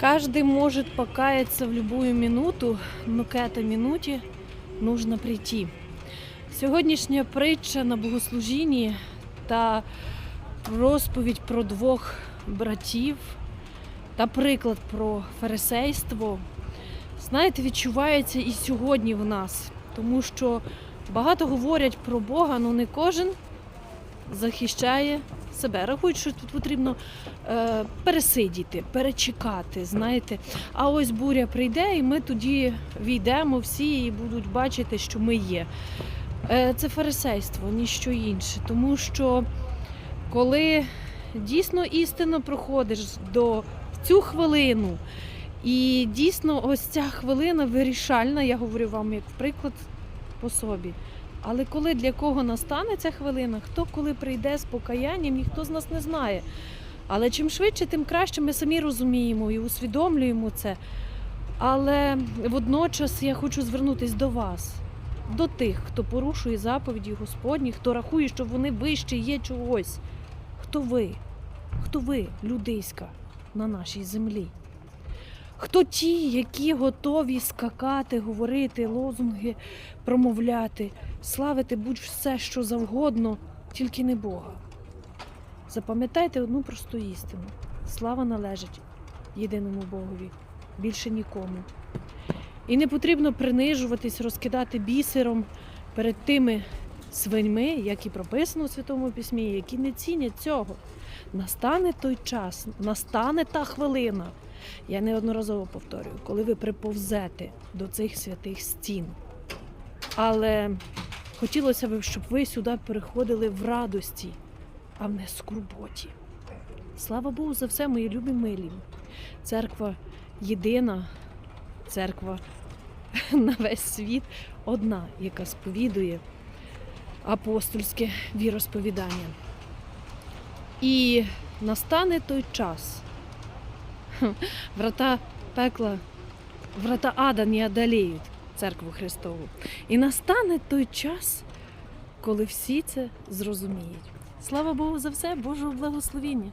Каждый может покаяться в любую минуту, но к этой минуте нужно прийти. Сьогоднішня притча на богослужінні та розповідь про двох братів та приклад про фарисейство, знаєте, відчувається і сьогодні в нас, тому що багато говорять про Бога, але не кожен захищає себе. Рахують, що тут потрібно е, пересидіти, перечекати, знаєте. А ось буря прийде, і ми тоді війдемо всі і будуть бачити, що ми є. Е, це фарисейство, ніщо інше. Тому що коли дійсно істинно проходиш до цю хвилину, і дійсно ось ця хвилина вирішальна, я говорю вам як приклад по собі. Але коли для кого настане ця хвилина, хто коли прийде з покаянням, ніхто з нас не знає. Але чим швидше, тим краще ми самі розуміємо і усвідомлюємо це. Але водночас я хочу звернутися до вас, до тих, хто порушує заповіді Господні, хто рахує, що вони вище є чогось. Хто ви? Хто ви, людиська, на нашій землі? Хто ті, які готові скакати, говорити, лозунги промовляти, славити будь все, що завгодно, тільки не Бога. Запам'ятайте одну просту істину: слава належить єдиному Богові, більше нікому. І не потрібно принижуватись, розкидати бісером перед тими свиньми, як і прописано у Святому Письмі, які не цінять цього. Настане той час, настане та хвилина. Я неодноразово повторюю, коли ви приповзете до цих святих стін. Але хотілося б, щоб ви сюди переходили в радості, а не скорботі. Слава Богу за все, мої любі милі. Церква єдина, церква на весь світ одна, яка сповідує апостольське віросповідання. І настане той час. Врата пекла, врата ада не одоліють церкву Христову. І настане той час, коли всі це зрозуміють. Слава Богу за все, Божого благословіння!